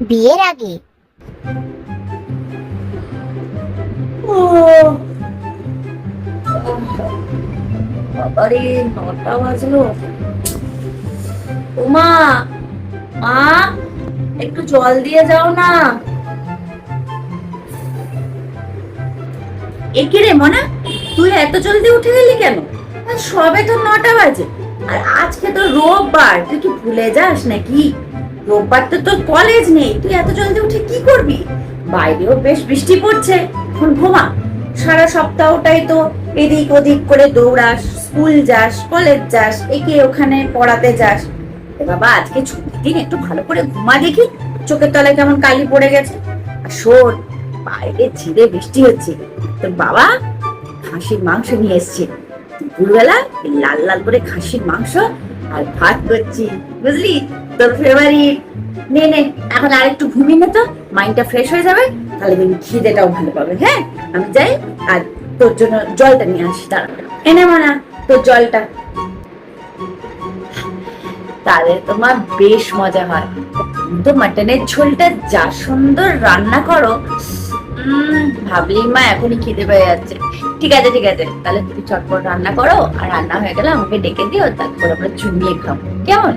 বিয়ের আগে। বাবারে, নটা বাজলো। একটু জল দিয়ে যাও না। একে রে মনা, তুই এত জলদি উঠে গেলি কেন? সবে তো নটা বাজে। আর আজকে তো রোববার, তুই কি ভুলে যাস নাকি? রোববার তো তোর কলেজ নেই। তুই এত জলদি উঠে কি করবি? বাইরেও বেশ বৃষ্টি পড়ছে। এখন ঘুমা। সারা সপ্তাহটাই তো এদিক ওদিক করে দৌড়াস, স্কুল যাস কলেজ যাস, একে ওখানে পড়াতে যাস। বাবা, আজকে ছুটির দিন, একটু ভালো করে ঘুমা দেখি। চোখের তলায় কেমন কালি পড়ে গেছে। আর শোন, বাইরে ছিঁড়ে বৃষ্টি হচ্ছে। তোর বাবা খাসির মাংস নিয়ে এসছে। দুপুরবেলা লাল লাল করে খাসির মাংস আর ভাত করছি, বুঝলি? তোর ফেভারিট নে নে, এখন আর একটু তো মাইন্ডটা ফ্রেশ হয়ে যাবে, তাহলে খিদেটাও ভালো পাবে হ্যাঁ? আমি যাই, আর তোর জন্য জলটা নিয়ে আসি এনে মানা তোর জলটা। তাহলে তোমার বেশ মজা হয়। তো মাটনের ঝোলটা যা সুন্দর রান্না করো ভাবলেই মা এখনই খিদে পেয়ে যাচ্ছে। ঠিক আছে ঠিক আছে তাহলে তুমি চটপট রান্না করো আর রান্না হয়ে গেলে আমাকে ডেকে দিও তারপর আমরা চুমিয়ে খাব। কেমন?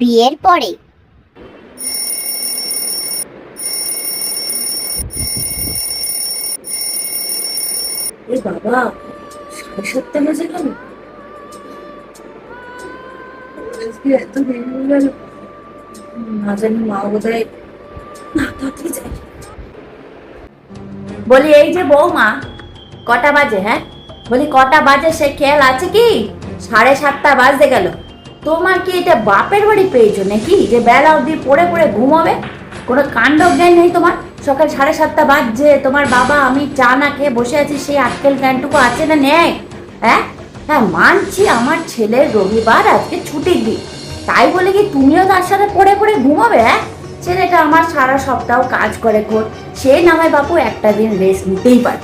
বিয়ের পরে। বাবা সাড়ে সাতটা বাজে আজকে এত গেল। না জানি মা বোধহয় না বলি, এই যে বৌমা, কটা বাজে হ্যাঁ? বলি, কটা বাজে সে খেয়াল আছে কি? সাড়ে সাতটা বাজতে গেল। তোমার কি এটা বাপের বাড়ি পেয়েছ নাকি? যে বেলা অবধি পড়ে পড়ে ঘুমাবে? কোনো কাণ্ড জ্ঞান নেই তোমার? সকাল সাড়ে সাতটা বাজছে, তোমার বাবা আমি চা না খেয়ে বসে আছি, সেই আটকেল জ্ঞানটুকু আছে না নেই? হ্যাঁ? হ্যাঁ মানছি আমার ছেলের রবিবার আজকে ছুটির দিন। তাই বলে কি তুমিও তার সাথে পড়ে পড়ে ঘুমাবে হ্যাঁ? ছেলেটা আমার সারা সপ্তাহ কাজ করে কোর সে নামায় বাপু একটা দিন রেস্ট নিতেই পারে।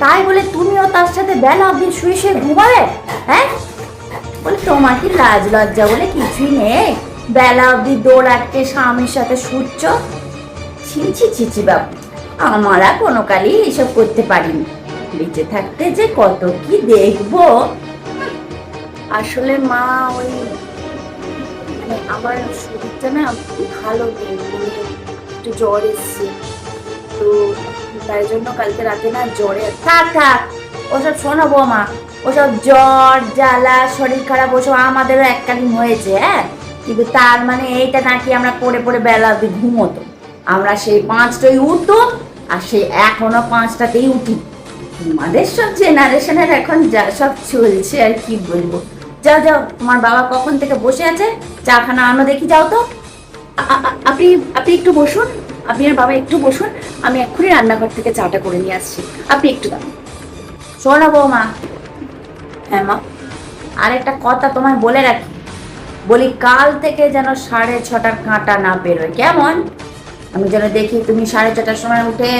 তাই বলে তুমিও তার সাথে বেলা অবধি শুয়ে শুয়ে ঘুমাবে হ্যাঁ? বলে তোমার কি লাজ লজ্জা বলে কিছুই নেই। বেলা অবধি দৌড়াটকে স্বামীর সাথে শুচ্ছ। ছি ছি ছি ছি বাবু আমরা কোনো কালই এসব করতে পারিনি। বেঁচে থাকতে যে কত কি দেখব। আসলে মা ওই মানে আমার শরীরটা না ভালো নেই মানে একটু জ্বর এসছে। তো তাই জন্য কালকে রাতে না জ্বরে, থাক থাক, ওসব শোনাবো মা। ওসব জ্বর, জ্বালা, শরীর খারাপ, ওসব আমাদেরও এককালীন হয়েছে হ্যাঁ? কিন্তু তার মানে এইটা নাকি আমরা পড়ে পড়ে বেলা অবধি ঘুমোতো। আমরা সেই পাঁচটায় উঠতো আর সেই এখনও পাঁচটাতেই উঠি। তোমাদের সব জেনারেশনের এখন যা সব চলছে আর কি বলব? যাও যাও, তোমার বাবা কখন থেকে বসে আছে? চাখানা আনো, দেখি যাও তো। আপনি আপনি একটু বসুন। আপনি আর বাবা একটু বসুন। আমি এক্ষুনি রান্নাঘর থেকে চাটা করে নিয়ে আসছি। আপনি একটু দাও শোনো বৌমা। হ্যাঁ মা। আর একটা কথা তোমায় বলে রাখি। বলি, কাল থেকে যেন সাড়ে ছটার কাঁটা না বেরোয়। কেমন? আমি যেন দেখি তুমি সাড়ে ছটার সময় উঠে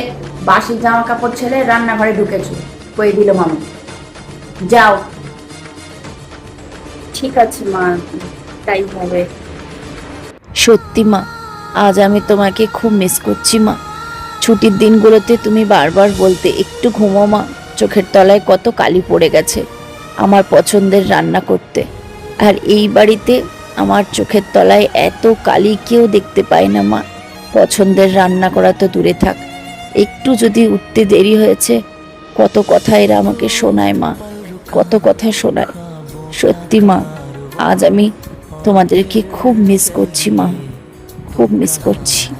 বাসি জামা কাপড় ছেড়ে রান্নাঘরে ঢুকেছো। কই দিল মামু? যাও। ঠিক আছে, মা। তাই হবে। সত্যি, মা। আজ আমি তোমাকে খুব মিস করছি, মা। ছুটির দিনগুলোতে তুমি বারবার বলতে একটু ঘুমো, মা। চোখের তলায় কত কালি পড়ে গেছে আমার পছন্দের রান্না করতে। আর এই বাড়িতে আমার চোখের তলায় এত কালি কেউ দেখতে পায় না, মা। পছন্দের রান্না করা তো দূরে থাক। একটু যদি উঠতে দেরি হয়েছে, কত কথা এরা আমাকে শোনায়, মা। কত কথা শোনায়। সত্যি মা। আজ আমি তোমাদেরকে খুব মিস করছি মা। খুব মিস করছি।